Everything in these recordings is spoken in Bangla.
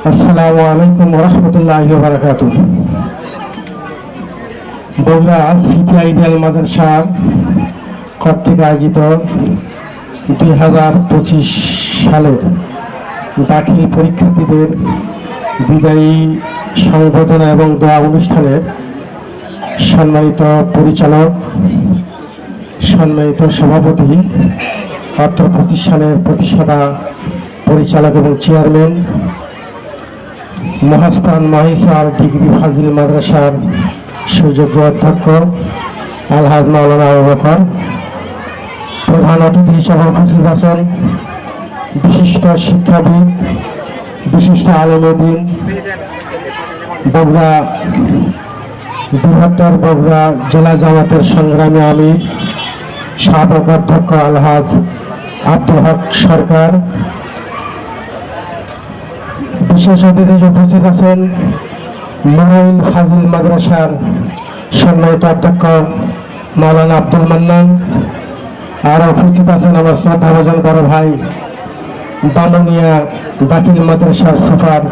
আসসালামু আলাইকুম রহমতুল্লাহ বারাকাতু বগুড়া সিটি আইডিয়াল মাদ্রাসা কর্তৃক আয়োজিত দুই হাজার পঁচিশ সালের দাখিল পরীক্ষার্থীদের বিদায়ী সংবর্ধনা এবং দোয়া অনুষ্ঠানের সম্মানিত পরিচালক, সম্মানিত সভাপতি অর্থ প্রতিষ্ঠানের প্রতিষ্ঠাতা, পরিচালক এবং চেয়ারম্যান মহাস্থান মহিসার ডিগ্রি ফাজিল মাদ্রাসার সুযোগ্য অধ্যক্ষ আলহাজ মাওলানা আবু বকর, প্রধান অতিথি হিসেবে উপস্থিত আছেন বিশিষ্ট শিক্ষাবিদ, বিশিষ্ট আলমদিন বগুড়া বৃহত্তর বগুড়া জেলা জামাতের সংগ্রামী আলী সাবেক অধ্যক্ষ আলহাজ আব্দুল হক সরকার বিশেষ অতিথি উপস্থিত আছেন মহিল ফাজিল মাদ্রাসার সম্মানিত অধ্যক্ষ মাওলানা আব্দুল মান্নান। আর উপস্থিত আছেন আমার শ্রদ্ধাভাজন বড় ভাই বামনিয়া দাখিল মাদ্রাসার সুপার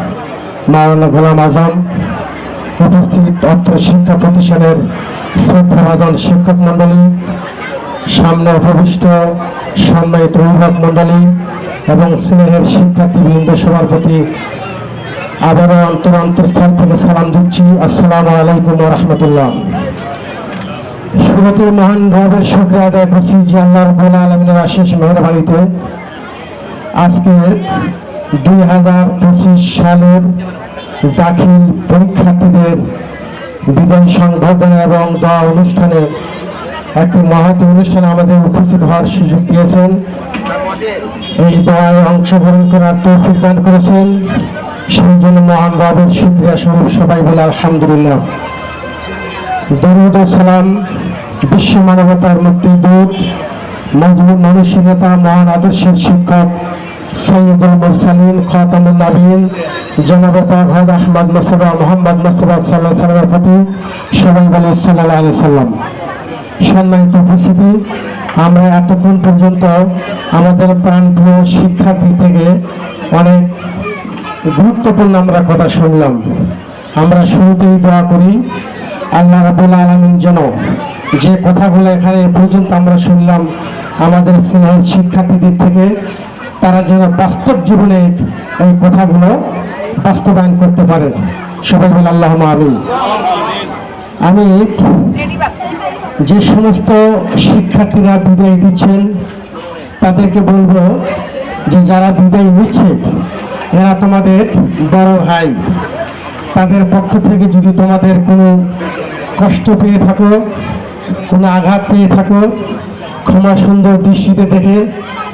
মাওলানা গোলাম আজম। উপস্থিত অত্র শিক্ষা প্রতিষ্ঠানের শ্রদ্ধাভাজন শিক্ষক মণ্ডলী, সামনে উপবিষ্ট সম্মানিত অভিভাবক মণ্ডলী এবং স্নেহের শিক্ষার্থীবৃন্দ সবার প্রতি আবারও অন্তর অন্তঃস্থল থেকে সালাম দিচ্ছি। আসসালামু আলাইকুম রহমতুল্লাহ। শুরুতে মহান ভাবের শুক্র আদায় করছি যে আল্লাহ রব্বুল আলমিনের আশিস মেহরবানিতে আজকে দুই হাজার পঁচিশ সালের দাখিল পরীক্ষার্থীদের বিদায় সংবর্ধনা এবং দোয়া অনুষ্ঠানে একটি মহৎ অনুষ্ঠানে আমাদের উপস্থিত হওয়ার সুযোগ দিয়েছেন। এই দোয়ায় অংশগ্রহণ করার তৌফিক দান করেছেন। সেই জন্য মহান বাবুর শুক্রিয়া স্বরূপ সবাই বলে আলহামদুলিল্লাহ। দরুদ সালাম বিশ্ব মানবতার মুক্তিদূত মজবুত মানসিকতা মহান আদর্শের শিক্ষক সৈয়দুল মুরসালিন, খাতামুল নবীন জনাব পাক আহমদ মুস্তফা মোহাম্মদ মুস্তফা সাল্লাহ সাল্লামের প্রতি সবাই বলে সাল্লাহ আলি সাল্লাম সম্মানিত উপস্থিতি, আমরা এতক্ষণ পর্যন্ত আমাদের প্রাণপ্রিয় শিক্ষার্থী থেকে অনেক গুরুত্বপূর্ণ আমরা কথা শুনলাম। আমরা শুরুতেই দোয়া করি, আল্লাহ রাবুল আলমিন যেন যে কথাগুলো এখানে পর্যন্ত আমরা শুনলাম আমাদের স্নেহের শিক্ষার্থীদের থেকে, তারা যেন বাস্তব জীবনে এই কথাগুলো বাস্তবায়ন করতে পারে। সবাই বলে আল্লাহ আমি আমি যে সমস্ত শিক্ষার্থীরা বিদায় দিচ্ছেন, তাদেরকে বলব যে যারা বিদায় নিচ্ছে, এরা তোমাদের বড় ভাই। তাদের পক্ষ থেকে যদি তোমাদের কোনো কষ্ট পেয়ে থাকো, কোনো আঘাত পেয়ে থাকো, ক্ষমা সুন্দর দৃষ্টিতে দেখে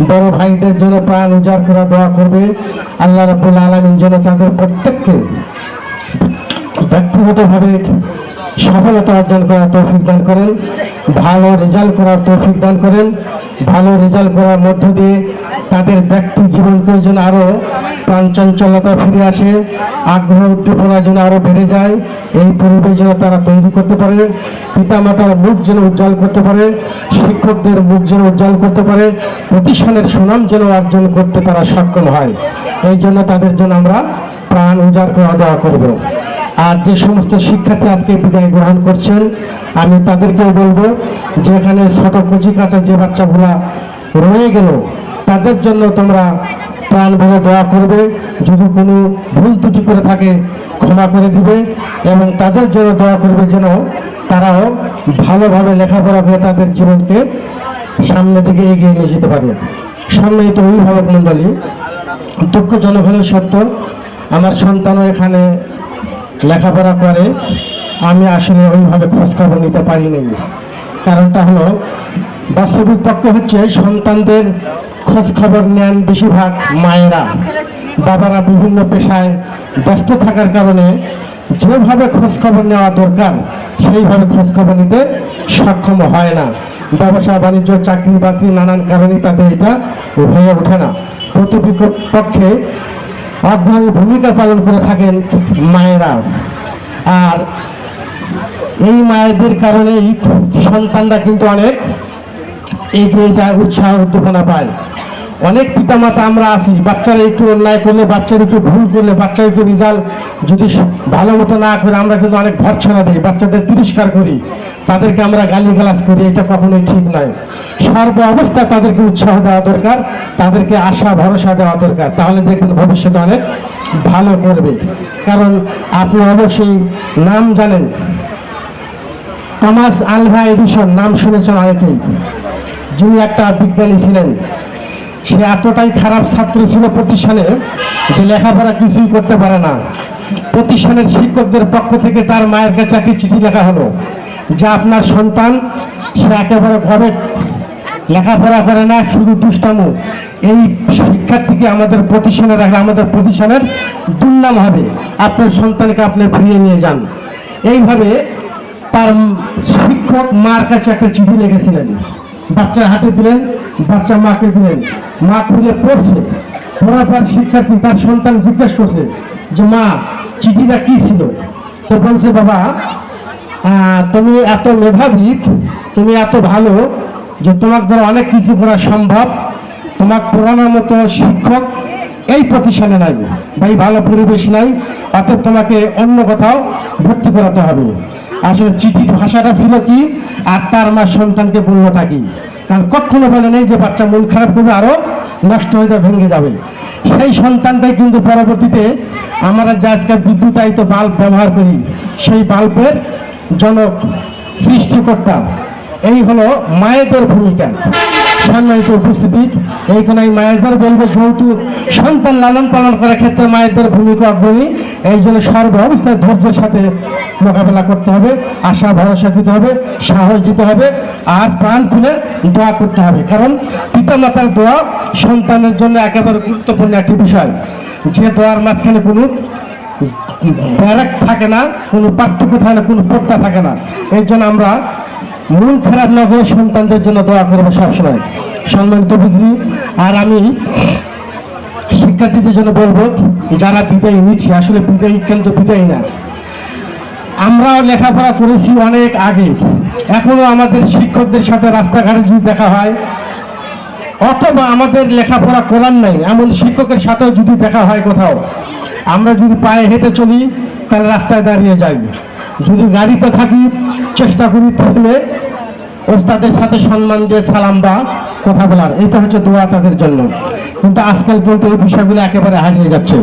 বড় ভাইদের জন্য প্রাণ উজাড় করা দোয়া করবে। আল্লাহ রাবুল আলমিন যেন তাদের প্রত্যেককে ব্যক্তিগতভাবে সফলতা অর্জন করার তৌফিক দান করেন, ভালো রেজাল্ট করার তৌফিক দান করেন, ভালো রেজাল্ট করার মধ্য দিয়ে তাদের ব্যক্তি জীবনকে যেন আরও প্রাণচঞ্চলতা ফিরে আসে, আগ্রহ উদ্দীপনা যেন আরও বেড়ে যায়, এই পরিবেশ যেন তারা তৈরি করতে পারে, পিতামাতার মুখ যেন উজ্জ্বল করতে পারে, শিক্ষকদের মুখ যেন উজ্জ্বল করতে পারে, প্রতিষ্ঠানের সুনাম যেন অর্জন করতে তারা সক্ষম হয়। এই জন্য তাদের জন্য আমরা প্রাণ উজাড় করা দেওয়া করব। আর যে সমস্ত শিক্ষার্থী আজকে বিদায় গ্রহণ করছেন, আমি তাদেরকেও বলব যে এখানে ছোট কুচি কাঁচা যে বাচ্চাগুলা রয়ে গেল, তাদের জন্য তোমরা প্রাণ ভরে দোয়া করবে। যদি কোনো ভুল ত্রুটি করে থাকে, ক্ষমা করে দিবে এবং তাদের জন্য দোয়া করবে যেন তারাও ভালোভাবে লেখাপড়া করে তাদের জীবনকে সামনের দিকে এগিয়ে নিয়ে যেতে পারে। সম্মানিত অভিভাবক মণ্ডলী, দুঃখজনক হলে সত্য, আমার সন্তানও এখানে লেখাপড়া করে, আমি আসলে ওইভাবে খোঁজখবর নিতে পারিনি। কারণটা হলো বাস্তবিক পক্ষ হচ্ছে সন্তানদের খোঁজখবর নেন বেশিরভাগ মায়েরা। বাবারা বিভিন্ন পেশায় ব্যস্ত থাকার কারণে যেভাবে খোঁজখবর নেওয়া দরকার, সেইভাবে খোঁজখবর নিতে সক্ষম হয় না। ব্যবসা, বাণিজ্য চাকরি বাকরি নানান কারণে তাদের এটা হয়ে ওঠে না। প্রতিপক্ষ পক্ষে অগ্রণী ভূমিকা পালন করে থাকেন মায়েরা। আর এই মায়েদের কারণেই সন্তানরা কিন্তু অনেক এগিয়ে যায়, উৎসাহ, উদ্দীপনা পায়। অনেক পিতামাতা আমরা আছি, বাচ্চারা একটু অন্যায় করলে, বাচ্চারা একটু ভুল করলে বাচ্চা একটু রেজাল্ট যদি ভালো মতো না করে, আমরা কিন্তু অনেক ভর্সনা দিই, বাচ্চাদের তিরস্কার করি, তাদেরকে আমরা গালি গালাজ করি, এটা কখনোই ঠিক নয়। সর্ব অবস্থায় তাদেরকে উৎসাহ দেওয়া দরকার, তাদেরকে আশা, ভরসা দেওয়া দরকার, তাহলে দেখবেন ভবিষ্যতে অনেক ভালো করবে। কারণ আপনি অবশ্যই নাম জানেন। টমাস আলভা এডিসন, নাম শুনেছেন অনেকেই। যিনি একটা বিজ্ঞানী ছিলেন। সে এতটাই খারাপ ছাত্র ছিল প্রতিষ্ঠানে যে লেখাপড়া কিছুই করতে পারে না। প্রতিষ্ঠানের শিক্ষকদের পক্ষ থেকে তার মায়ের কাছে একটি চিঠি লেখা হলো যে আপনার সন্তান, সে একেবারে ঘরে লেখাপড়া করে না, শুধু দুষ্টামু। এই শিক্ষার্থীকে আমাদের প্রতিষ্ঠানে রাখলে আমাদের প্রতিষ্ঠানের দুর্নাম হবে। আপনার সন্তানকে আপনি ফিরিয়ে নিয়ে যান। এইভাবে তার শিক্ষক মার কাছে একটা চিঠি লিখেছিলেন। বাচ্চার হাতে দিলেন, বাচ্চা মাকে দিলেন। মা খুলে পড়ছে। পড়ার পর শিক্ষার্থী তার সন্তান জিজ্ঞেস করছে যে, মা, চিঠিটা কি ছিল? তো বলছে, বাবা তুমি এত মেধাবিক তুমি এত ভালো যে তোমার দ্বারা অনেক কিছু করা সম্ভব। তোমার পড়ানোর মতো শিক্ষক এই প্রতিষ্ঠানে নাই। এই ভালো পরিবেশ নাই। অতএব তোমাকে অন্য কোথাও ভর্তি করাতে হবে। আসলে চিঠির ভাষাটা ছিল কি? আর তার মা সন্তানকে বললোটা কি? কারণ কখনো বলে নেই যে বাচ্চা মন খারাপ করবে, আরও নষ্ট হয়ে যাবে, ভেঙে যাবে। সেই সন্তানটাই কিন্তু পরবর্তীতে আমরা যে আজকাল বিদ্যুতায়িত বাল্ব ব্যবহার করি, সেই বাল্বের জনক সৃষ্টিকর্তা। এই হলো মায়েদের ভূমিকা। সম্মানিত উপস্থিতি। এইখানে আমি মায়েদের বলব, যেহেতু সন্তান লালন পালন করার ক্ষেত্রে মায়েদের ভূমিকা অগ্রণী, এই জন্য সর্ব অবস্থায় ধৈর্যের সাথে মোকাবেলা করতে হবে, আশা, ভরসা দিতে হবে, সাহস দিতে হবে, আর প্রাণ খুলে দোয়া করতে হবে। কারণ পিতামাতার দোয়া সন্তানের জন্য একেবারে গুরুত্বপূর্ণ একটি বিষয়। যে দোয়ার মাঝখানে কোনো ব্যারাক থাকে না, কোনো পার্থক্য থাকে না, কোনো পর্দা থাকে না। এই জন্য আমরা মন খারাপ না করে সন্তানদের জন্য দোয়া করব সবসময়। সম্মানিত বুঝলি আর আমি শিক্ষার্থীদের জন্য বলব, যারা বিদায় নিচ্ছে, আসলে বিদায়ী কিন্তু বিদায়ী না? আমরাও লেখাপড়া করেছি অনেক আগে। এখনও আমাদের শিক্ষকদের সাথে রাস্তাঘাটে যদি দেখা হয়, অথবা আমাদের লেখাপড়া করার নাই, এমন শিক্ষকের সাথেও যদি দেখা হয় কোথাও, আমরা যদি পায়ে হেঁটে চলি, তাহলে রাস্তায় দাঁড়িয়ে যাই। যদি গাড়িতে থাকি, চেষ্টা করি তাহলে ওস্তাদের সাথে সম্মান দিয়ে সালাম বা কথা বলার। এটা হচ্ছে দোয়া তাদের জন্য। কিন্তু আজকাল কিন্তু এই বিষয়গুলো একেবারে হারিয়ে যাচ্ছে।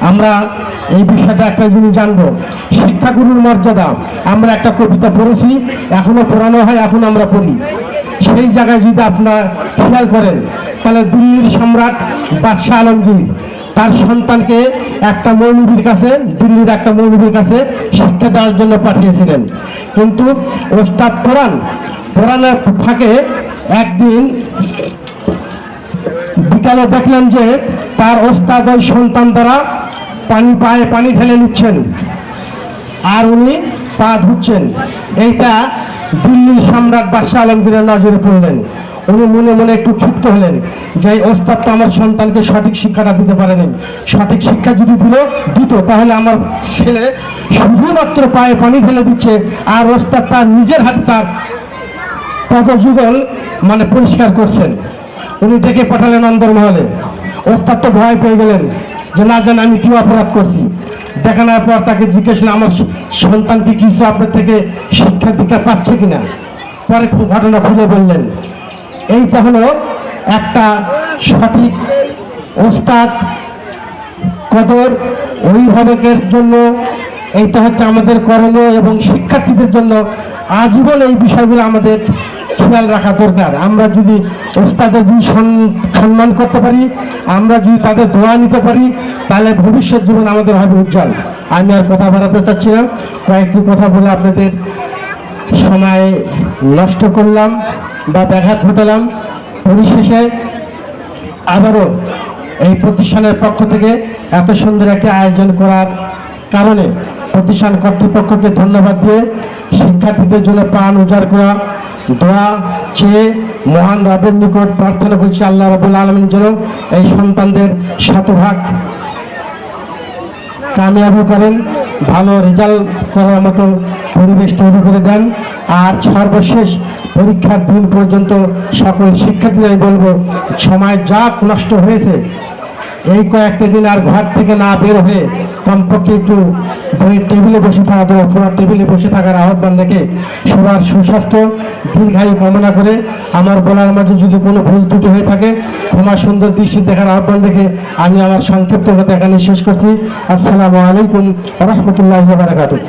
আমরা এই বিষয়টা একটা জিনিস জানব। শিক্ষাগুরুর মর্যাদা। আমরা একটা কবিতা পড়েছি, এখনও পড়ানো হয়, এখন আমরা পড়ি। সেই জায়গায় যদি আপনার খেয়াল করেন, তাহলে দিল্লির সম্রাট বাদশাহ আলমগীর, তার সন্তানকে একটা মৌলবীর কাছে, দিল্লির একটা মৌলবীর কাছে শিক্ষা দেওয়ার জন্য পাঠিয়েছিলেন। কিন্তু ওস্তাদ কোরআন কোরআনের ফাঁকে একদিন বিকালে দেখলেন যে তার ওস্তাদ ওই সন্তান দ্বারা পানি পায়ে পানি ঢেলে নিচ্ছেন। আর উনি পা ধুচ্ছেন এইটা দিল্লির সম্রাট বাদশাহ আলমগীরের নজরে পড়লেন উনি মনে মনে একটু ক্ষিপ্ত হলেন যে ওস্তাদ তো আমার সন্তানকে সঠিক শিক্ষাটা দিতে পারেনি। সঠিক শিক্ষা যদি দিল, দিত, তাহলে আমার ছেলে শুধুমাত্র পায়ে পানি ফেলে দিচ্ছে। আর ওস্তাদ তার নিজের হাতে তার পদযুগল মানে পরিষ্কার করছেন। উনি ডেকে পাঠালেন অন্দরমহলে। ওস্তাদ তো ভয় পেয়ে গেলেন যে, না জানে, আমি কী অপরাধ করছি? দেখানোর পর তাকে জিজ্ঞেস আমার সন্তান কি কিছু আপনার থেকে শিক্ষা দীক্ষা পাচ্ছে কিনা? পরে ঘটনা খুলে বললেন এইটা হলো একটা সঠিক ওস্তাদ কদর, অভিভাবকের জন্য এইটা হচ্ছে আমাদের করণীয় এবং শিক্ষার্থীদের জন্য আজীবন এই বিষয়গুলো আমাদের খেয়াল রাখা দরকার। আমরা যদি ওস্তাদের যদি সম্মান করতে পারি, আমরা যদি তাদের দোয়া নিতে পারি, তাহলে ভবিষ্যৎ জীবন আমাদের হবে উজ্জ্বল। আমি আর কথা বাড়াতে চাচ্ছি না। কয়েকটি কথা বলে আপনাদের সময় নষ্ট করলাম বা ব্যাঘাত ঘটালাম। পরিশেষে আবারও এই প্রতিষ্ঠানের পক্ষ থেকে এত সুন্দর একটি আয়োজন করার কারণে প্রতিষ্ঠান কর্তৃপক্ষকে ধন্যবাদ দিয়ে শিক্ষার্থীদের জন্য প্রাণ উজাড় করা দোয়া চেয়ে মহান রবের নিকট প্রার্থনা করছি, আল্লাহ রবুল আলমীর জন্য এই সন্তানদের শতভাগ কামিয়াবি করেন, ভালো রেজাল্ট করার মতো পরিবেশ তৈরি করে দেন। আর সর্বশেষ পরীক্ষার দিন পর্যন্ত সকল শিক্ষার্থীদের বলব, সময় যা নষ্ট হয়েছে এই কয়েকটা দিন আর ঘর থেকে না বের হয়ে কমপক্ষে একটু বইয়ের টেবিলে বসে থাকা পুরো টেবিলে বসে থাকার আহ্বান রেখে সবার সুস্বাস্থ্য, দীর্ঘায়ু কামনা করে আমার বলার মাঝে যদি কোনো ভুল ত্রুটি হয়ে থাকে, ক্ষমা সুন্দর দৃষ্টি দেখার আহ্বান রেখে আমি আমার সংক্ষিপ্ত কথা এখানে শেষ করছি। আসসালামু আলাইকুম রহমতুল্লাহ বারাকাতুহ।